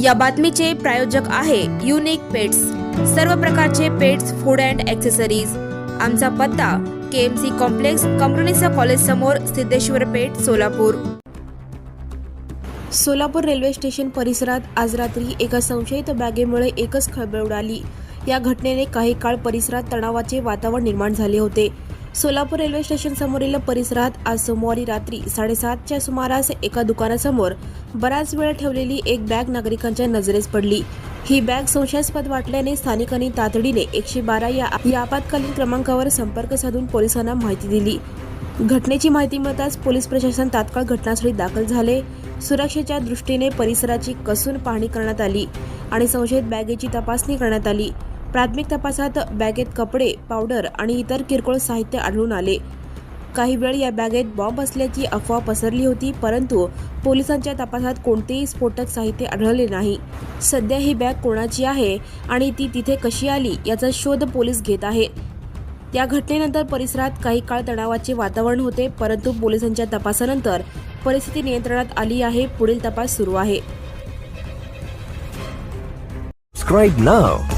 या बातमीचे प्रायोजक आहे युनिक पेट्स सर्व प्रकारचे पेट्स फूड अँड ॲक्सेसरीज आमचा पत्ता के एम सी कॉम्प्लेक्स कंपनीचा कॉलेज समोर सिद्धेश्वर पेठ सोलापूर. सोलापूर रेल्वे स्टेशन परिसरात आज रात्री एका संशयित बॅगेमुळे एकच खळबळ उडाली. या घटनेने काही काळ परिसरात तणावाचे वातावरण निर्माण झाले होते. सोलापूर रेल्वे स्टेशन समोरील परिसरात आज सोमवारी रात्री साडेसातच्या सुमारास एका दुकानासमोर बराच वेळ ठेवलेली एक बॅग नागरिकांच्या नजरेस पडली. ही बॅग संशयास्पद वाटल्याने स्थानिकांनी तातडीने एकशे बारा या आपत्कालीन क्रमांकावर संपर्क साधून पोलिसांना माहिती दिली. घटनेची माहिती मिळताच पोलीस प्रशासन तात्काळ घटनास्थळी दाखल झाले. सुरक्षेच्या दृष्टीने परिसराची कसून पाहणी करण्यात आली आणि संशयित बॅगेची तपासणी करण्यात आली. प्राथमिक तपासात बॅगेत कपडे पावडर आणि इतर किरकोळ साहित्य आढळून आले. काही वेळ या बॅगेत बॉम्ब असल्याची अफवा पसरली होती परंतु पोलिसांच्या तपासात कोणतेही स्फोटक साहित्य आढळले नाही. सध्या ही बॅग कोणाची आहे आणि ती तिथे कशी आली याचा शोध पोलीस घेत आहेत. या घटनेनंतर परिसरात काही काळ तणावाचे वातावरण होते परंतु पोलिसांच्या तपासानंतर परिस्थिती नियंत्रणात आली आहे पुढील तपास सुरू आहे. Subscribe now.